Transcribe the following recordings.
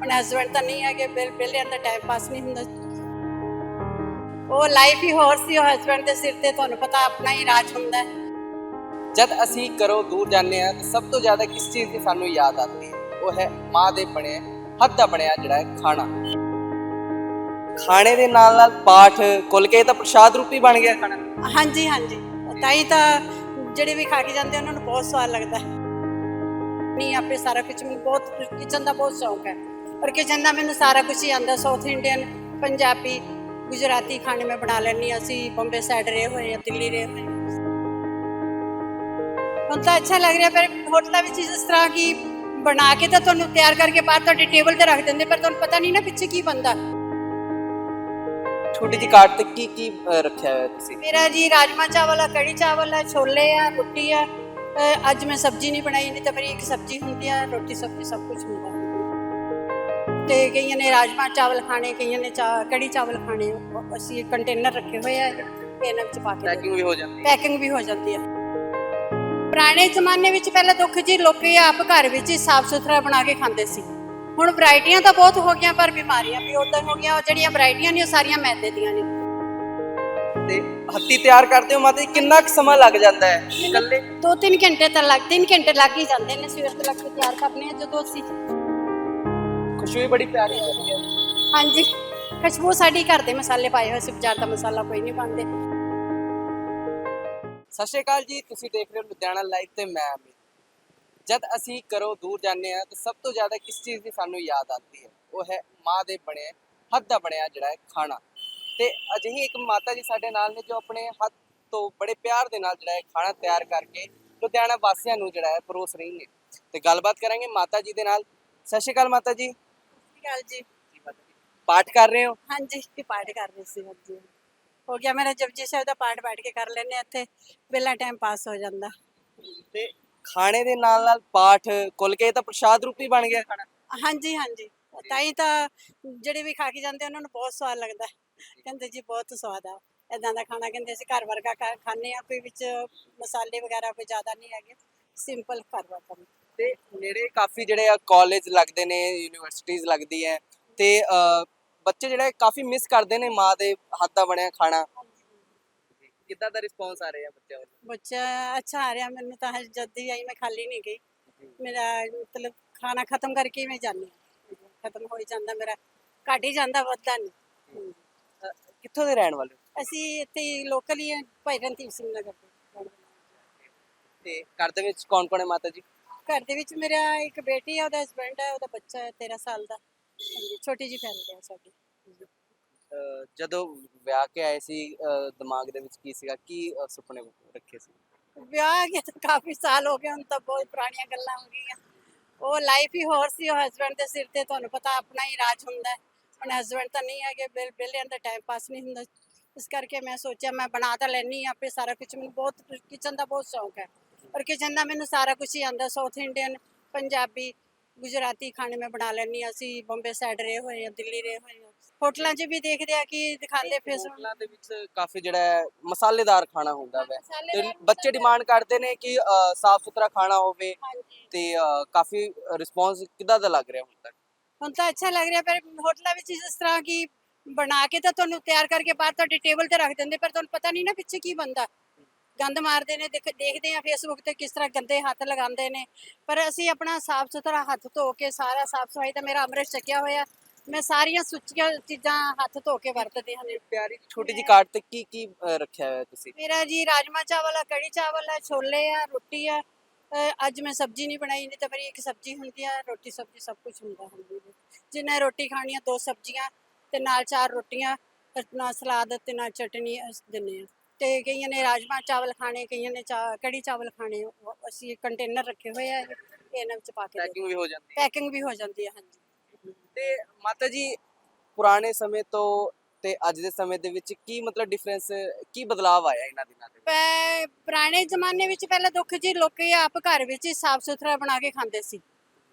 ਹੁਣ ਹਸਬੰਡ ਤਾਂ ਨਹੀਂ ਹੈਗੇ ਬਿਲ ਬਿਲਿਆਂ ਦਾ ਟਾਈਮ ਪਾਸ ਨਹੀਂ ਹੁੰਦਾ। ਉਹ ਲਾਈਫ ਹੀ ਹੋਰ ਸੀ ਉਹ ਹਸਬੰਡ ਦੇ ਸਿਰ ਤੇ ਤੁਹਾਨੂੰ ਪਤਾ ਆਪਣਾ ਹੀ ਰਾਜ ਹੁੰਦਾ ਹੈ। ਜਦ ਅਸੀਂ ਘਰੋਂ ਦੂਰ ਜਾਂਦੇ ਹਾਂ ਤਾਂ ਸਭ ਤੋਂ ਜ਼ਿਆਦਾ ਕਿਸ ਚੀਜ਼ ਦੀ ਸਾਨੂੰ ਯਾਦ ਆਉਂਦੀ ਹੈ? ਉਹ ਹੈ ਮਾਂ ਦੇ ਬਣੇ ਹੱਥ ਦਾ ਬਣਿਆ ਜਿਹੜਾ ਹੈ ਖਾਣਾ। ਖਾਣੇ ਦੇ ਨਾਲ ਨਾਲ ਪਾਠ ਕੁੱਲ ਕੇ ਤਾਂ ਪ੍ਰਸ਼ਾਦ ਰੂਪੀ ਬਣ ਗਿਆ। ਖਾਣਾ ਹਾਂਜੀ ਹਾਂਜੀ। ਤਾਂ ਹੀ ਤਾਂ ਜਿਹੜੇ ਵੀ ਖਾ ਕੇ ਜਾਂਦੇ ਉਹਨਾਂ ਨੂੰ ਬਹੁਤ ਸਵਾਦ ਲੱਗਦਾ ਹੈ। ਨਹੀਂ ਆਪੇ ਸਾਰਾ ਕੁਝ ਮੈਨੂੰ ਬਹੁਤ ਕਿਚਨ ਦਾ ਬਹੁਤ ਸ਼ੌਕ ਹੈ। ਪਰ ਕਿਚਨ ਦਾ ਮੈਨੂੰ ਸਾਰਾ ਕੁਝ ਹੀ ਆਂਦਾ ਸਾਊਥ ਇੰਡੀਅਨ ਪੰਜਾਬੀ ਗੁਜਰਾਤੀ ਖਾਣੇ ਮੈਂ ਬਣਾ ਲੈਣੀ ਅਸੀਂ ਬੰਬੇ ਸਾਈਡ ਰਹੇ ਹੋਏ ਹਾਂ ਦਿੱਲੀ ਰਹੇ ਹੋਏ ਹੁਣ ਤਾਂ ਅੱਛਾ ਲੱਗ ਰਿਹਾ ਪਰ ਹੋਟਲਾਂ ਵਿੱਚ ਇਸ ਤਰ੍ਹਾਂ ਕੀ ਬਣਾ ਕੇ ਤਾਂ ਤੁਹਾਨੂੰ ਤਿਆਰ ਕਰਕੇ ਬਾਹਰ ਤੁਹਾਡੇ ਟੇਬਲ ਤੇ ਰੱਖ ਦਿੰਦੇ ਪਰ ਤੁਹਾਨੂੰ ਪਤਾ ਨਹੀਂ ਨਾ ਪਿੱਛੇ ਕੀ ਬੰਦਾ ਛੋਟੀ ਜਿਹੀ ਕਾਰਟ ਤੇ ਕੀ ਕੀ ਰੱਖਿਆ ਹੋਇਆ ਤੁਸੀਂ? ਮੇਰਾ ਜੀ ਰਾਜਮਾ ਚਾਵਲ ਆ ਕੜੀ ਚਾਵਲ ਆ ਛੋਲੇ ਆ ਰੋਟੀ ਆ। ਅੱਜ ਮੈਂ ਸਬਜ਼ੀ ਨਹੀਂ ਬਣਾਈ ਨਹੀਂ ਤਾਂ ਮੇਰੀ ਇੱਕ ਸਬਜ਼ੀ ਹੁੰਦੀ ਆ ਰੋਟੀ ਸਬਜ਼ੀ ਸਭ ਕੁਝ ਹੁੰਦਾ। ਤੇ ਕਈਆਂ ਨੇ ਰਾਜਮਾ ਚਾਵਲ ਖਾਣੇ ਕਈਆਂ ਨੇ ਕੜੀ ਚਾਵਲ ਖਾਣੇ ਅਸੀਂ ਕੰਟੇਨਰ ਰੱਖੇ ਹੋਏ ਆ ਇਹਨਾਂ ਵਿੱਚ ਪਾ ਕੇ ਪੈਕਿੰਗ ਵੀ ਹੋ ਜਾਂਦੀ ਹੈ। ਪੈਕਿੰਗ ਵੀ ਹੋ ਜਾਂਦੀ ਆ ਪੁਰਾਣੇ ਜ਼ਮਾਨੇ ਵਿੱਚ ਪਹਿਲਾਂ ਦੁੱਖ ਜੀ ਲੋਕੀ ਆਪ ਘਰ ਵਿੱਚ ਹੀ ਸਾਫ਼ ਸੁਥਰਾ ਬਣਾ ਕੇ ਖਾਂਦੇ ਸੀ। ਹੁਣ ਵੈਰਾਈਟੀਆਂ ਤਾਂ ਬਹੁਤ ਹੋ ਗਈਆਂ ਪਰ ਬਿਮਾਰੀਆਂ ਵੀ ਉਦਾਂ ਹੋ ਗਈਆਂ ਜਿਹੜੀਆਂ ਵੈਰਾਈਟੀਆਂ ਨੇ ਉਹ ਸਾਰੀਆਂ ਮੈਦੇ ਦੀਆਂ ਨੇ। ਤੇ ਹੱਤੀ ਤਿਆਰ ਕਰਦੇ ਹੋ ਮਾਤਾ ਜੀ ਕਿੰਨਾ ਕੁ ਸਮਾਂ ਲੱਗ ਜਾਂਦਾ ਹੈ? ਇਕੱਲੇ? ਦੋ ਤਿੰਨ ਘੰਟੇ ਤਾਂ ਲੱਗ ਤਿੰਨ ਘੰਟੇ ਲੱਗ ਹੀ ਜਾਂਦੇ ਨੇ ਸਵੇਰ ਤੋਂ ਲੱਗ ਕੇ ਤਿਆਰ ਕਰਨੇ ਆ ਜਦੋਂ ਅਸੀਂ ਖੁਸ਼ਬੂ ਵੀ ਬੜੀ ਪਿਆਰੀ ਹੁੰਦੀ ਹੈ। ਹਾਂਜੀ ਖੁਸ਼ਬੂ ਸਾਡੀ ਘਰ ਦੇ ਮਸਾਲੇ ਪਾਏ ਹੋਏ ਸੀ ਬਾਜ਼ਾਰ ਦਾ ਮਸਾਲਾ ਕੋਈ ਨਹੀਂ ਪਾਉਂਦੇ। ਸਤਿ ਸ਼੍ਰੀ ਅਕਾਲ ਜੀ ਤੁਸੀਂ ਦੇਖ ਰਹੇ ਹੋ ਲੁਧਿਆਣਾ ਲਾਈਵ ਤੇ ਮੈਂ ਅਮਿਤ ਜਦ ਅਸੀਂ ਘਰੋਂ ਦੂਰ ਜਾਂਦੇ ਹਾਂ ਤਾਂ ਸਭ ਤੋਂ ਜ਼ਿਆਦਾ ਕਿਸ ਚੀਜ਼ ਦੀ ਸਾਨੂੰ ਯਾਦ ਆਉਂਦੀ ਹੈ? ਉਹ ਹੈ ਮਾਂ ਦੇ ਬਣੇ ਹੱਥ ਦਾ ਬਣਿਆ ਜਿਹੜਾ ਹੈ ਖਾਣਾ। ਤੇ ਅਜਿਹੀ ਇੱਕ ਮਾਤਾ ਜੀ ਸਾਡੇ ਨਾਲ ਨੇ ਜੋ ਆਪਣੇ ਹੱਥ ਤੋਂ ਬੜੇ ਪਿਆਰ ਦੇ ਨਾਲ ਜਿਹੜਾ ਹੈ ਖਾਣਾ ਤਿਆਰ ਕਰਕੇ ਲੁਧਿਆਣਾ ਵਾਸੀਆਂ ਨੂੰ ਜਿਹੜਾ ਹੈ ਪਰੋਸ ਰਹੀ ਨੇ। ਤੇ ਗੱਲਬਾਤ ਕਰਾਂਗੇ ਮਾਤਾ ਜੀ ਦੇ ਨਾਲ। ਸਤਿ ਸ਼੍ਰੀ ਅਕਾਲ ਮਾਤਾ ਜੀ। ਗੱਲ ਜੀ। ਪਾਠ ਕਰ ਰਹੇ ਹੋ? ਹਾਂਜੀ ਕੀ ਪਾਠ ਕਰ ਰਹੇ ਸੀ ਹਾਂਜੀ ਹੋ ਗਿਆ ਮੇਰਾ ਜਪਜੀ ਸਾਹਿਬ ਦਾ ਪਾਠ ਬੈਠ ਕੇ ਕਰ ਲੈਨੇ ਇੱਥੇ। ਬਿਲਾ ਟਾਈਮ ਪਾਸ ਹੋ ਜਾਂਦਾ। ਤੇ ਖਾਣੇ ਦੇ ਨਾਲ ਨਾਲ ਪਾਠ ਕੁੱਲ ਕੇ ਤਾਂ ਪ੍ਰਸ਼ਾਦ ਰੂਪੀ ਬਣ ਗਿਆ। ਖਾਣਾ ਹਾਂਜੀ ਹਾਂਜੀ। ਤਾਂ ਹੀ ਤਾਂ ਜਿਹੜੇ ਵੀ ਖਾ ਕੇ ਜਾਂਦੇ ਉਹਨਾਂ ਨੂੰ ਬਹੁਤ ਸਵਾਦ ਲੱਗਦਾ। ਕਹਿੰਦੇ ਜੀ ਬਹੁਤ ਸਵਾਦ ਆ। ਇਦਾਂ ਦਾ ਖਾਣਾ ਕਹਿੰਦੇ ਅਸੀਂ ਘਰ ਵਰਗਾ ਖਾ- ਖਾਂਦੇ ਆ ਕੋਈ ਵਿੱਚ ਮਸਾਲੇ ਵਗੈਰਾ ਕੋਈ ਜ਼ਿਆਦਾ ਨਹੀਂ ਹੈਗੇ। ਸਿੰਪਲ ਘਰ ਵਰਗਾ ਤੇ ਨੇੜੇ ਕਾਫੀ ਜਿਹੜੇ ਆ ਕਾਲਜ ਲੱਗਦੇ ਨੇ ਯੂਨੀਵਰਸਿਟੀਆਂ ਲੱਗਦੀ ਹੈ ਤੇ ਬੱਚੇ ਜਿਹੜੇ ਕਾਫੀ ਮਿਸ ਕਰਦੇ ਨੇ ਮਾਂ ਦੇ ਹੱਥ ਦਾ ਬਣਿਆ ਖਾਣਾ। ਕਿੱਦਾਂ ਦਾ ਰਿਸਪੌਂਸ ਆ ਰਿਹਾ ਬੱਚਿਆਂ ਵੱਲੋਂ? ਬੱਚਾ ਅੱਛਾ ਆ ਰਿਹਾ ਮੈਨੂੰ ਤਾਂ ਜਦ ਦੀ ਆਈ ਮੈਂ ਖਾਲੀ ਨਹੀਂ ਗਈ। ਮੇਰਾ ਮਤਲਬ ਖਾਣਾ ਖਤਮ ਕਰਕੇ ਹੀ ਮੈਂ ਜਾਂਦੀ ਹਾਂ। ਖਤਮ ਹੋ ਹੀ ਜਾਂਦਾ ਮੇਰਾ ਘਟ ਹੀ ਜਾਂਦਾ ਵੱਧਦਾ ਨਹੀਂ। ਕਿੱਥੋਂ ਦੇ ਰਹਿਣ ਵਾਲੇ ਹੋ? ਅਸੀਂ ਇੱਥੇ ਲੋਕਲ ਹੀ ਹਾਂ ਭਾਈ ਰਣਧੀਰ ਸਿੰਘ ਨਗਰ ਦੇ। ਤੇ ਘਰ ਦੇ ਵਿੱਚ ਕੌਣ ਕੌਣ ਹੈ ਮਾਤਾ ਜੀ? ਘਰ ਦੇ ਵਿੱਚ ਮੇਰਾ ਇੱਕ ਬੇਟੀ ਹੈ ਉਹਦਾ ਹਸਬੰਡ ਹੈ ਉਹਦਾ ਬੱਚਾ ਹੈ 13 ਸਾਲ ਦਾ। ਹਾਂਜੀ ਛੋਟੀ ਜੀ ਫੈਮਿਲੀ ਹੈ ਸਾਡੀ। ਅਹ, ਜਦੋਂ ਵਿਆਹ ਕੇ ਆਏ ਸੀ ਅਹ, ਦਿਮਾਗ ਦੇ ਵਿੱਚ ਕੀ ਸੀਗਾ? ਕੀ ਅਹ, ਸੁਪਨੇ ਰੱਖੇ ਸੀ? ਵਿਆਹ ਕੇ ਤਾਂ ਕਾਫੀ ਸਾਲ ਹੋ ਗਏ ਹੁਣ ਤਾਂ ਬਹੁਤ ਪੁਰਾਣੀਆਂ ਗੱਲਾਂ ਹੋ ਗਈਆਂ। ਉਹ ਲਾਈਫ ਹੀ ਹੋਰ ਸੀ ਉਹ ਹਸਬੰਡ ਦੇ ਸਿਰ ਤੇ ਤੁਹਾਨੂੰ ਪਤਾ ਆਪਣਾ ਹੀ ਰਾਜ ਹੁੰਦਾ ਹੈ। ਹੁਣ ਹਸਬੰਡ ਤਾਂ ਨਹੀਂ ਹੈਗੇ ਬਿਲ ਬਿਲਿਆਂ ਦਾ ਟਾਈਮ ਪਾਸ ਨਹੀਂ ਹੁੰਦਾ। ਇਸ ਕਰਕੇ ਮੈਂ ਸੋਚਿਆ ਮੈਂ ਬਣਾ ਤਾਂ ਲੈਣੀ ਆਪੇ ਸਾਰਾ ਕੁਝ ਮੈਨੂੰ ਬਹੁਤ ਕਿਚਨ ਦਾ ਬਹੁਤ ਸ਼ੌਕ ਹੈ। ਪਰ ਕਿਚਨ ਦਾ ਮੈਨੂੰ ਸਾਰਾ ਕੁਝ ਹੀ ਆਂਦਾ ਸਾਊਥ ਇੰਡੀਅਨ ਪੰਜਾਬੀ ਗੁਜਰਾਤੀ ਖਾਣੇ ਮੈਂ ਬਣਾ ਲੈਣੀ ਅਸੀਂ ਬੰਬੇ ਸਾਈਡ ਰਹੇ ਹੋਏ ਹਾਂ ਦਿੱਲੀ ਰਹੇ ਹੋਏ ਹਾਂ। ਹੋਟਲਾਂ 'ਚ ਵੀ ਦੇਖਦੇ ਆ ਕਿ ਦਿਖਾਉਂਦੇ ਫੇਸਬੁੱਕ ਹੋਟਲਾਂ ਦੇ ਵਿੱਚ ਕਾਫੀ ਜਿਹੜਾ ਹੈ ਮਸਾਲੇਦਾਰ ਖਾਣਾ ਹੁੰਦਾ ਵੈ। ਤੇ ਬੱਚੇ ਡਿਮਾਂਡ ਕਰਦੇ ਨੇ ਕਿ ਸਾਫ਼ ਸੁਥਰਾ ਖਾਣਾ ਹੋਵੇ ਤੇ ਕਾਫੀ ਰਿਸਪੌਂਸ ਕਿੱਦਾਂ ਦਾ ਲੱਗ ਰਿਹਾ ਹੁਣ ਤੱਕ? ਹੁਣ ਤਾਂ ਅੱਛਾ ਲੱਗ ਰਿਹਾ ਪਰ ਹੋਟਲਾਂ ਵਿੱਚ ਇਸ ਤਰ੍ਹਾਂ ਕੀ ਬਣਾ ਕੇ ਤਾਂ ਤੁਹਾਨੂੰ ਤਿਆਰ ਕਰਕੇ ਬਾਹਰ ਤੁਹਾਡੇ ਟੇਬਲ ਤੇ ਰੱਖ ਦਿੰਦੇ ਪਰ ਤੁਹਾਨੂੰ ਪਤਾ ਨਹੀਂ ਨਾ ਪਿੱਛੇ ਕੀ ਬੰਦਾ ਗੰਦ ਮਾਰਦੇ ਨੇ ਦੇਖ- ਦੇਖਦੇ ਆ ਫੇਸਬੁੱਕ ਤੇ ਕਿਸ ਤਰ੍ਹਾਂ ਗੰਦੇ ਹੱਥ ਲਗਾਉਂਦੇ ਨੇ। ਪਰ ਅਸੀਂ ਆਪਣਾ ਸਾਫ਼ ਸੁਥਰਾ ਹੱਥ ਧੋ ਕੇ ਸਾਰਾ ਸਾਫ਼ ਸਫ਼ਾਈ ਤਾਂ ਮੇਰਾ ਅੰਮ੍ਰਿਤ ਛਕਿਆ ਹੋਇਆ। ਮੈਂ ਸਾਰੀਆਂ ਸੁੱਚੀਆਂ ਚੀਜ਼ਾਂ ਹੱਥ ਧੋ ਕੇ ਵਰਤਦੇ ਹਾਂ। ਪਿਆਰੀ ਛੋਟੀ ਜੀ ਕਾਰਟ ਤੇ ਕੀ ਕੀ ਅਹ, ਰੱਖਿਆ ਹੋਇਆ ਤੁਸੀਂ? ਮੇਰਾ ਜੀ ਰਾਜਮਾ ਚਾਵਲ ਆ ਕੜੀ ਚਾਵਲ ਆ ਛੋਲੇ ਆ ਰੋਟੀ ਆ। ਅੱਜ ਮੈਂ ਸਬਜ਼ੀ ਨਹੀਂ ਬਣਾਈ ਨਹੀਂ ਤਾਂ ਮੇਰੀ ਇੱਕ ਸਬਜ਼ੀ ਹੁੰਦੀ ਆ ਰੋਟੀ ਸਬਜ਼ੀ ਸਭ ਕੁਝ ਹੁੰਦਾ ਹਾਂਜੀ ਜਿੰਨਾ ਰੋਟੀ ਖਾਣੀ ਆ ਦੋ ਸਬਜ਼ੀਆਂ ਤੇ ਨਾਲ ਚਾਰ ਰੋਟੀਆਂ ਤੇ ਨਾਲ ਸਲਾਦ ਤੇ ਨਾਲ ਚਟਨੀ ਅਸੀਂ ਦਿੰਦੇ ਆ। ਤੇ ਕਈਆਂ ਨੇ ਰਾਜਮਾ ਚਾਵਲ ਖਾਣੇ ਕਈਆਂ ਨੇ ਕੜੀ ਚਾਵਲ ਖਾਣੇ ਉਹ ਅਸੀਂ ਕੰਟੇਨਰ ਰੱਖੇ ਹੋਏ ਆ ਇਹਨਾਂ ਵਿੱਚ ਪਾ ਕੇ ਪੈਕਿੰਗ ਵੀ ਹੋ ਜਾਂਦੀ ਹੈ। ਪੈਕਿੰਗ ਵੀ ਹੋ ਜਾਂਦੀ ਹੈ ਹਾਂਜੀ। ਤੇ ਮਾਤਾ ਜੀ ਪੁਰਾਣੇ ਸਮੇਂ ਤੋਂ ਤੇ ਅੱਜ ਦੇ ਸਮੇਂ ਦੇ ਵਿੱਚ ਕੀ ਮਤਲਬ ਡਿਫਰੈਂਸ ਕੀ ਬਦਲਾਅ ਆਇਆ ਇਹਨਾਂ ਦਿਨਾਂ ਦੇ ਪੁਰਾਣੇ ਜ਼ਮਾਨੇ ਵਿੱਚ ਪਹਿਲਾਂ ਦੁੱਖ ਜੀ ਲੋਕੀ ਆਪ ਘਰ ਵਿੱਚ ਹੀ ਸਾਫ਼ ਸੁਥਰਾ ਬਣਾ ਕੇ ਖਾਂਦੇ ਸੀ।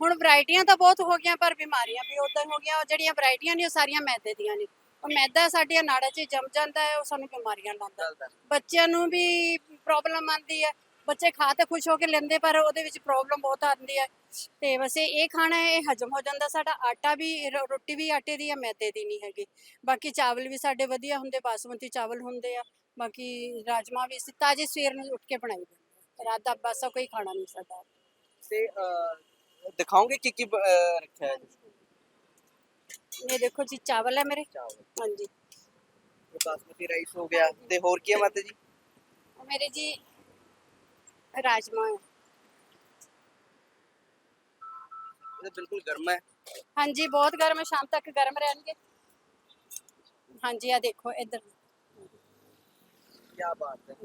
ਹੁਣ ਵੈਰਾਈਟੀਆਂ ਤਾਂ ਬਹੁਤ ਹੋ ਗਈਆਂ ਪਰ ਬਿਮਾਰੀਆਂ ਵੀ ਉਦਾਂ ਹੋ ਗਈਆਂ ਜਿਹੜੀਆਂ ਵੈਰਾਈਟੀਆਂ ਨੇ ਉਹ ਸਾਰੀਆਂ ਮੈਦੇ ਦੀਆਂ ਨੇ। ਉਹ ਮੈਦਾ ਸਾਡੀਆਂ ਨਾੜਾਂ 'ਚ ਜੰਮ ਜਾਂਦਾ ਹੈ ਉਹ ਸਾਨੂੰ ਬਿਮਾਰੀਆਂ ਲਾਉਂਦਾ ਬੱਚਿਆਂ ਨੂੰ ਵੀ ਪ੍ਰੋਬਲਮ ਆਉਂਦੀ ਹੈ। ਬੱਚੇ ਖਾ ਤੇ ਖੁਸ਼ ਹੋ ਕੇ ਲੈਂਦੇ ਪਰ ਉਹਦੇ ਵਿੱਚ ਪ੍ਰੋਬਲਮ ਬਹੁਤ ਆਉਂਦੀ ਹੈ। ਤੇ ਵੈਸੇ ਇਹ ਖਾਣਾ ਹੈ, ਇਹ ਹਜਮ ਹੋ ਜਾਂਦਾ। ਸਾਡਾ ਆਟਾ ਵੀ ਰੋਟੀ ਵੀ ਆਟੇ ਦੀ ਹੈ ਮੈਦੇ ਦੀ ਨਹੀਂ ਹੈਗੀ। ਬਾਕੀ ਚਾਵਲ ਵੀ ਸਾਡੇ ਵਧੀਆ ਹੁੰਦੇ ਬਾਸਮਤੀ ਚਾਵਲ ਹੁੰਦੇ ਆ। ਬਾਕੀ ਰਾਜਮਾ ਵੀ ਅਸੀਂ ਤਾਜ਼ੇ ਸਵੇਰ ਨੂੰ ਉੱਠ ਕੇ ਬਣਾਈ ਹਾਂ। ਰਾਤ ਦਾ ਬਾਸਾ ਕੋਈ ਖਾਣਾ ਨਹੀਂ ਸਾਡਾ। ਤੇ ਦਿਖਾਓਗੇ ਕੀ ਕੀ ਰੱਖਿਆ ਹੈ? ਇਹ ਦੇਖੋ ਜੀ ਚਾਵਲ ਹੈ ਮੇਰੇ। ਹਾਂਜੀ। ਇਹ ਬਾਸਮਤੀ ਰਾਈਸ ਹੋ ਗਿਆ ਤੇ ਹੋਰ ਕੀ ਹੈ ਮਾਤਾ ਜੀ? ਉਹ ਮੇਰੇ ਜੀ ਰਾਜਮਾ ਹੈ। ਇਹ ਤਾਂ ਬਿਲਕੁਲ ਗਰਮ ਹੈ। ਹਾਂਜੀ ਬਹੁਤ ਗਰਮ ਹੈ ਸ਼ਾਮ ਤੱਕ ਗਰਮ ਰਹਿਣਗੇ। ਹਾਂਜੀ ਆ ਦੇਖੋ ਇੱਧਰ। ਕੀ ਬਾਤ ਹੈ।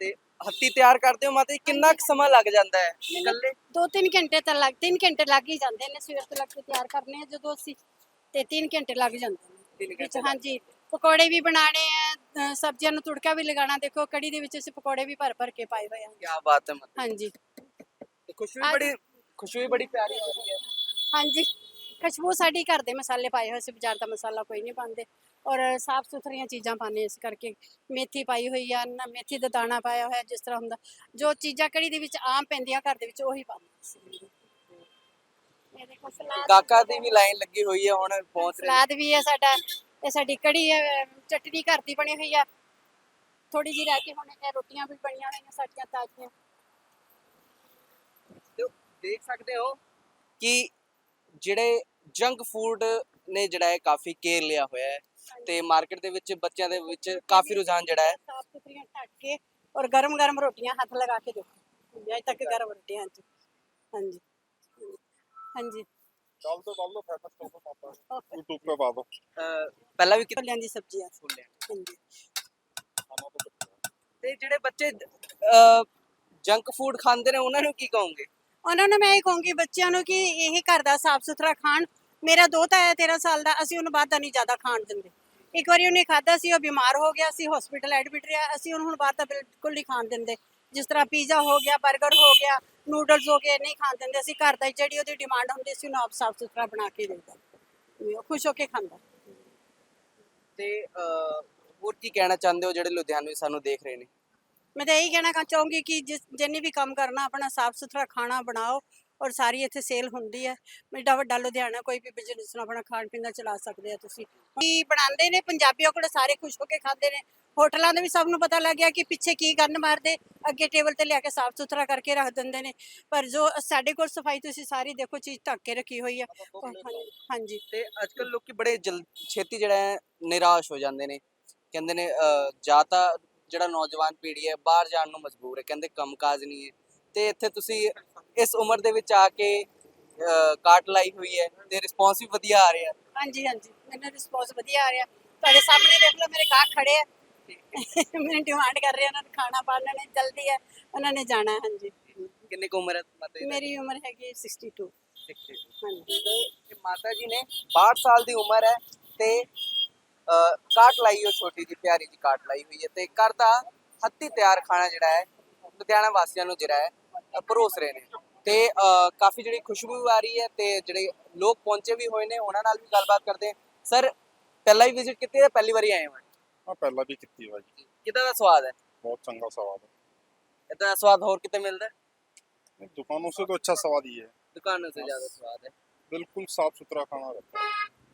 ਤੇ ਹੱਤੀ ਤਿਆਰ ਕਰਦੇ ਹੋ ਮਾਤਾ ਜੀ? ਕਿੰਨਾ ਕੁ ਸਮਾਂ ਲੱਗ ਜਾਂਦਾ ਹੈ ਇਕੱਲੇ? ਦੋ ਤਿੰਨ ਘੰਟੇ ਤਾਂ ਲੱਗ ਤਿੰਨ ਘੰਟੇ ਲੱਗ ਹੀ ਜਾਂਦੇ ਨੇ ਸਵੇਰ ਤੋਂ ਲੱਗ ਕੇ ਤਿਆਰ ਕਰਨੇ ਆ ਜਦੋਂ ਅਸੀਂ ਤੇ ਤਿੰਨ ਘੰਟੇ ਲੱਗ ਜਾਂਦੇ ਨੇ। ਵਿੱਚ ਹਾਂਜੀ ਪਕੌੜੇ ਵੀ ਬਣਾਣੇ ਆ ਸਬਜ਼ੀਆਂ ਨੂੰ ਤੁੜਕਾ ਵੀ ਲਗਾਉਣਾ ਦੇਖੋ ਕੜੀ ਦੇ ਵਿੱਚ ਅਸੀਂ ਪਕੌੜੇ ਵੀ ਭਰ ਭਰ ਕੇ ਪਾਏ ਹੋਏ ਆ। ਕੀ ਬਾਤ ਹੈ ਮਾਤਾ ਹਾਂਜੀ। ਖੁਸ਼ਬੂ ਵੀ ਬੜੀ ਖੁਸ਼ਬੂ ਵੀ ਬੜੀ ਪਿਆਰੀ ਹੋ ਰਹੀ ਹੈ। ਹਾਂਜੀ ਖੁਸ਼ਬੂ ਸਾਡੀ ਘਰ ਦੇ ਮਸਾਲੇ ਪਾਏ ਹੋਏ ਸੀ ਬਾਜ਼ਾਰ ਦਾ ਮਸਾਲਾ ਕੋਈ ਨਹੀਂ ਪਾਉਂਦੇ। ਔਰ ਸਾਫ਼ ਸੁਥਰੀਆਂ ਚੀਜ਼ਾਂ ਪਾਉਂਦੇ ਇਸ ਕਰਕੇ। ਮੇਥੀ ਪਾਈ ਹੋਈ ਆ ਨਾ ਮੇਥੀ ਦਾ ਦਾਣਾ ਪਾਇਆ ਹੋਇਆ ਜਿਸ ਤਰ੍ਹਾਂ ਹੁੰਦਾ। ਜੋ ਚੀਜ਼ਾਂ ਕੜੀ ਦੇ ਵਿੱਚ ਆਮ ਪੈਂਦੀਆਂ ਘਰ ਦੇ ਵਿੱਚ ਉਹੀ ਪਾਉਂਦੇ ਅਸੀਂ ਇਹ ਦੇਖੋ ਸਲਾਦ ਕਾਕਾ ਦੀ ਵੀ ਲਾਈਨ ਲੱਗੀ ਹੋਈ ਹੈ ਹੁਣ ਪਹੁੰਚ ਰਹੀ ਸਲਾਦ ਵੀ ਹੈ ਸਾਡਾ ਤੇ ਸਾਡੀ ਕੜੀ ਹੈ ਚਟਨੀ ਘਰ ਦੀ ਬਣੀ ਹੋਈ ਆ। ਥੋੜੀ ਜਿਹੀ ਰਹਿ ਕੇ ਹੁਣ ਇਹ ਰੋਟੀਆਂ ਵੀ ਬਣੀਆਂ ਹੋਈਆਂ ਸਾਡੀਆਂ ਤਾਜ਼ੀਆਂ। ਦੇਖ ਸਕਦੇ ਹੋ ਕਿ ਜਿਹੜੇ ਜੰਕ ਫੂਡ ਨੇ ਜਿਹੜਾ ਹੈ ਕਾਫੀ ਕੇਅਰ ਲਿਆ ਹੋਇਆ ਹੈ ਤੇ ਮਾਰਕੀਟ ਦੇ ਵਿੱਚ ਬੱਚਿਆਂ ਦੇ ਵਿੱਚ ਕਾਫੀ ਰੁਝਾਨ ਜਿਹੜਾ ਹੈ। ਸਾਫ਼ ਸੁਥਰੀਆਂ ਢੱਕ ਕੇ ਔਰ ਗਰਮ ਗਰਮ ਰੋਟੀਆਂ ਹੱਥ ਲਗਾ ਕੇ ਦੇਖੋ। ਅਜੇ ਤੱਕ ਗਰਮ ਰੋਟੀਆਂ ਹਾਂਜੀ ਹਾਂਜੀ। ਹਾਂਜੀ। ਚੱਲ ਤੋਂ ਚੱਲ ਤੋਂ ਫੇਮਸ ਤੋਂ ਤੋਂ ਪਾਪਾ? ਓਕੇ YouTube ਦੋ ਅਹ ਪਹਿਲਾਂ ਵੀ ਕਿਤੇ ਛੋਲਿਆਂ ਦੀ ਸਬਜ਼ੀ ਆ। ਫੁੱਲੇ ਹਾਂਜੀ ਤੇ ਜਿਹੜੇ ਬੱਚੇ ਜੰਕ ਫੂਡ ਖਾਂਦੇ ਨੇ ਉਹਨਾਂ ਨੂੰ ਕੀ ਕਹੋਗੇ? ਉਹਨਾਂ ਨੂੰ ਮੈਂ ਇਹ ਕਹੂੰਗੀ ਬੱਚਿਆਂ ਨੂੰ ਕਿ ਇਹ ਘਰ ਦਾ ਸਾਫ਼ ਸੁਥਰਾ ਖਾਣ। ਮੇਰਾ ਦੋਤਾ ਹੈ 13 ਸਾਲ ਦਾ ਅਸੀਂ ਉਹਨੂੰ ਬਾਹਰ ਦਾ ਨਹੀਂ ਜ਼ਿਆਦਾ ਖਾਣ ਦਿੰਦੇ। ਇੱਕ ਵਾਰੀ ਉਹਨੇ ਖਾਦਾ ਸੀ ਉਹ ਬਿਮਾਰ ਹੋ ਗਿਆ ਸੀ ਹਸਪੀਟਲ ਐਡਮਿਟ ਰਿਹਾ ਅਸੀਂ ਉਹਨੂੰ ਹੁਣ ਬਾਹਰ ਦਾ ਬਿਲਕੁਲ ਨਹੀਂ ਖਾਣ ਦਿੰਦੇ। ਜਿਸ ਤਰ੍ਹਾਂ ਪੀਜ਼ਾ ਹੋ ਗਿਆ 버ਗਰ ਹੋ ਗਿਆ ਨੂਡਲਸ ਹੋ ਗਏ ਨਹੀਂ ਖਾਣ ਦਿੰਦੇ ਅਸੀਂ ਘਰ ਦਾ ਜਿਹੜੀ ਉਹਦੀ ਡਿਮਾਂਡ ਹੁੰਦੀ ਸੀ ਉਹਨੂੰ ਆਪ ਸਾਫ਼ ਸੁਥਰਾ ਬਣਾ ਕੇ ਦੇਈਦਾ ਵੀ ਉਹ ਖੁਸ਼ ਹੋ ਕੇ ਖਾਂਦਾ। ਤੇ ਅਹ, ਹੋਰ ਕੀ ਕਹਿਣਾ ਚਾਹੁੰਦੇ ਹੋ ਜਿਹੜੇ ਲੁਧਿਆਣੇ ਸਾਨੂੰ ਦੇਖ ਰਹੇ ਨੇ? ਮੈਂ ਤਾਂ ਇਹੀ ਕਹਿਣਾ ਚਾਹੂੰਗੀ ਕਿ ਜਿਸ ਜਿੰਨੇ ਵੀ ਕੰਮ ਕਰਨਾ ਆਪਣਾ ਸਾਫ਼ ਸੁਥਰਾ ਖਾਣਾ ਬਣਾਓ ਔਰ ਸਾਰੀ ਇੱਥੇ ਸੇਲ ਹੁੰਦੀ ਹੈ। ਐਡਾ ਵੱਡਾ ਲੁਧਿਆਣਾ ਕੋਈ ਵੀ ਬਿਜ਼ਨਸ ਨੂੰ ਆਪਣਾ ਖਾਣ ਪੀਣ ਦਾ ਚਲਾ ਸਕਦੇ ਆ ਤੁਸੀਂ। ਕੀ ਬਣਾਉਂਦੇ ਨੇ ਪੰਜਾਬੀਆਂ ਕੋਲ ਸਾਰੇ ਖੁਸ਼ ਹੋ ਕੇ ਖਾਂਦੇ ਨੇ। ਹੋਟਲਾਂ ਦੇ ਵੀ ਸਭ ਨੂੰ ਪਤਾ ਲੱਗ ਗਿਆ ਕਿ ਪਿੱਛੇ ਕੀ ਗੰਨ ਮਾਰਦੇ ਅੱਗੇ ਟੇਬਲ ਤੇ ਲਿਆ ਕੇ ਸਾਫ਼ ਸੁਥਰਾ ਕਰਕੇ ਰੱਖ ਦਿੰਦੇ ਨੇ। ਪਰ ਜੋ ਸਾਡੇ ਕੋਲ ਸਫ਼ਾਈ ਤੁਸੀਂ ਸਾਰੀ ਦੇਖੋ ਚੀਜ਼ ਢੱਕ ਕੇ ਰੱਖੀ ਹੋਈ ਆ। ਹਾਂਜੀ- ਤੇ ਅੱਜ ਕੱਲ ਲੋਕੀ ਬੜੇ ਜਲ ਛੇਤੀ ਜਿਹੜਾ ਹੈ ਨਿਰਾਸ਼ ਹੋ ਜਾਂਦੇ ਨੇ। ਕਹਿੰਦੇ ਨੇ ਜਾਂ ਤਾਂ ਜਿਹੜਾ ਨੌਜਵਾਨ ਪੀੜ੍ਹੀ ਹੈ ਬਾਹਰ ਜਾਣ ਨੂੰ ਮਜਬੂਰ ਹੈ। ਕਹਿੰਦੇ ਕੰਮਕਾਜ ਨਹੀਂ ਹੈ। ਤੇ ਇੱਥੇ ਤੁਸੀਂ ਇਸ ਉਮਰ ਦੇ ਵਿੱਚ ਆ ਕੇ ਕਾਟ ਲਾਈ ਹੋਈ ਹੈ ਤੇ ਰਿਸਪੌਂਸ ਵੀ ਵਧੀਆ ਆ ਰਿਹਾ। ਹਾਂਜੀ ਹਾਂਜੀ। ਮੈਨੂੰ ਰਿਸਪੌਂਸ ਵਧੀਆ ਆ ਰਿਹਾ। ਤੁਹਾਡੇ ਸਾਹਮਣੇ ਦੇਖ ਲਓ ਮੇਰੇ ਗਾਹਕ ਖੜੇ ਆ। ਮੈਨੂੰ ਡਿਮਾਂਡ ਕਰ ਰਹੇ ਉਹਨਾਂ ਨੂੰ ਖਾਣਾ ਪਾਣਾ ਨੇ ਜਲਦੀ ਹੈ ਉਹਨਾਂ ਨੇ ਜਾਣਾ ਹੈ, ਹਾਂਜੀ। ਕਿੰਨੀ ਕੁ ਉਮਰ ਹੈ ਮਾਤਾ ਜੀ ਦੀ? ਮੇਰੀ ਉਮਰ ਹੈਗੀ 62 ਹਾਂਜੀ। ਤੇ ਮਾਤਾ ਜੀ ਨੇ 62 ਸਾਲ ਦੀ ਉਮਰ ਹੈ ਤੇ ਅਹ, ਕਾਟ ਲਾਈ ਹੋ ਛੋਟੀ ਜਿਹੀ ਪਿਆਰੀ ਜਿਹੀ ਕਾਟ ਲਾਈ ਹੋਈ ਹੈ ਤੇ ਘਰ ਦਾ ਹੱਥੀ ਤਿਆਰ ਖਾਣਾ ਜਿਹੜਾ ਹੈ ਲੁਧਿਆਣਾ ਵਾਸੀਆਂ ਨੂੰ ਜਿਹੜਾ ਹੈ ਅਹ, ਪਰੋਸ ਰਹੇ ਨੇ। ਤੇ ਅਹ, ਕਾਫੀ ਜਿਹੜੀ ਖੁਸ਼ਬੂ ਆ ਰਹੀ ਹੈ ਤੇ ਜਿਹੜੇ ਲੋਕ ਪਹੁੰਚੇ ਵੀ ਹੋਏ ਨੇ ਉਹਨਾਂ ਨਾਲ ਵੀ ਗੱਲਬਾਤ ਕਰਦੇ ਹਾਂ। ਸਰ ਪਹਿਲਾਂ ਹੀ ਵਿਜ਼ਿਟ ਕੀਤੀ ਹੈ ਪਹਿਲੀ ਵਾਰੀ ਆਏ ਹੋ? ਮੈਂ ਪਹਿਲਾਂ ਵੀ ਕੀਤੀ ਵਾ ਜੀ ਕਿਦਾਂ ਦਾ ਸਵਾਦ ਹੈ? बहुत चंगा स्वाद ਇਦਾਂ ਦਾ ਸਵਾਦ ਹੋਰ ਕਿਤੇ ਮਿਲਦਾ ਹੈ? है दुकानों से तो अच्छा स्वाद ही है ਦੁਕਾਨਾਂ ਤੋਂ ਜ਼ਿਆਦਾ ਸਵਾਦ ਹੈ। बिल्कुल साफ सुथरा खाना रहता है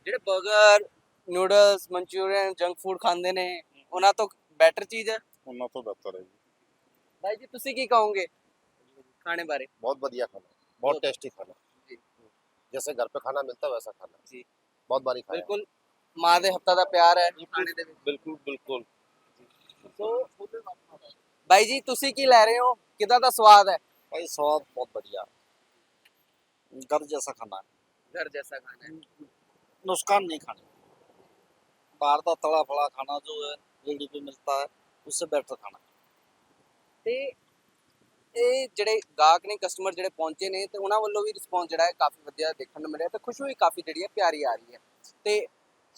ਜਿਹੜੇ 버ਗਰ ਨੂਡਲਸ ਮਨਚੂਰੀਅਨ ਜੰਕ ਫੂਡ ਖਾਂਦੇ ਨੇ ਉਹਨਾਂ ਤੋਂ ਬੈਟਰ ਚੀਜ਼ ਹੈ? ਉਹਨਾਂ ਤੋਂ ਬਿਹਤਰ ਹੈ ਜੀ। ਭਾਈ ਜੀ ਤੁਸੀਂ ਕੀ ਕਹੋਗੇ ਖਾਣੇ ਬਾਰੇ? बहुत बढ़िया खाना बहुत बहुत- टेस्टी खाना जी। जैसे घर पे खाना मिलता है वैसा खाना जी। बहुत बारी खाया बिल्कुल ਮਾਂ ਦੇ ਹੱਥਾਂ ਦਾ ਪਿਆਰ ਹੈ ਖਾਣੇ ਦੇ ਵਿੱਚ बिल्कुल बिल्कुल ਸੋ ਭਾਈ ਜੀ ਤੁਸੀਂ ਕੀ ਲੈ ਰਹੇ ਹੋ ਕਿਦਾਂ ਦਾ ਸਵਾਦ ਹੈ भाई स्वाद बहुत बढ़िया घर जैसा खाना है ਘਰ ਜੈਸਾ ਖਾਣਾ ਹੈ नुकसान नहीं खाना बाहर का तला फला खाना जो है रेडी पे मिलता है उससे बेटर खाना ਤੇ ਇਹ ਜਿਹੜੇ ਗਾਹਕ ਨੇ ਕਸਟਮਰ ਜਿਹੜੇ ਪਹੁੰਚੇ ਨੇ ਤੇ ਉਹਨਾਂ ਵੱਲੋਂ ਵੀ ਰਿਸਪੌਂਸ ਜਿਹੜਾ ਹੈ ਕਾਫੀ ਵਧੀਆ ਦੇਖਣ ਨੂੰ ਮਿਲਿਆ ਤੇ ਖੁਸ਼ਬੂ ਵੀ ਕਾਫੀ ਜਿਹੜੀ ਹੈ ਪਿਆਰੀ ਆ ਰਹੀ ਹੈ ਤੇ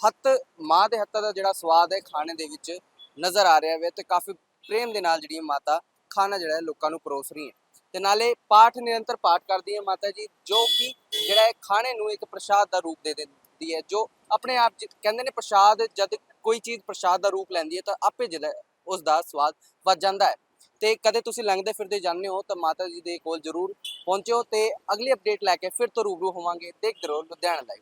ਹੱਥ, ਮਾਂ ਦੇ ਹੱਥਾਂ ਦਾ ਜਿਹੜਾ ਸਵਾਦ ਹੈ ਖਾਣੇ ਦੇ ਵਿੱਚ ਨਜ਼ਰ ਆ ਰਿਹਾ ਵੇ ਤੇ ਕਾਫੀ ਪ੍ਰੇਮ ਦੇ ਨਾਲ ਜਿਹੜੀ ਹੈ ਮਾਤਾ ਖਾਣਾ ਜਿਹੜਾ ਲੋਕਾਂ ਨੂੰ ਪਰੋਸ ਰਹੀ ਹੈ। ਤੇ ਨਾਲੇ ਪਾਠ ਨਿਰੰਤਰ ਪਾਠ ਕਰਦੀ ਹੈ ਮਾਤਾ ਜੀ, ਜੋ ਕਿ ਜਿਹੜਾ ਹੈ ਖਾਣੇ ਨੂੰ ਇੱਕ ਪ੍ਰਸ਼ਾਦ ਦਾ ਰੂਪ ਦੇ ਦਿੰਦੀ ਹੈ, ਜੋ ਆਪਣੇ ਆਪ 'ਚ ਕਹਿੰਦੇ ਨੇ ਪ੍ਰਸ਼ਾਦ ਜਦ ਕੋਈ ਚੀਜ਼ ਪ੍ਰਸ਼ਾਦ ਦਾ ਰੂਪ ਲੈਂਦੀ ਹੈ ਤਾਂ ਆਪੇ ਜਿਹੜਾ ਉਸ ਦਾ ਸਵਾਦ ਵੱਧ ਜਾਂਦਾ ਹੈ। ਤੇ ਕਦੇ ਤੁਸੀਂ ਲੰਘਦੇ ਫਿਰਦੇ ਜਾਂਦੇ ਹੋ ਤਾਂ ਮਾਤਾ ਜੀ ਦੇ ਕੋਲ ਜਰੂਰ ਪਹੁੰਚਿਓ ਤੇ ਅਗਲੀ ਅਪਡੇਟ ਲੈ ਕੇ ਫਿਰ ਤੋਂ ਰੂਬਰੂ ਹੋਵਾਂਗੇ। ਦੇਖਦੇ ਰਹੋ ਲੁਧਿਆਣਾ ਲਾਈਵ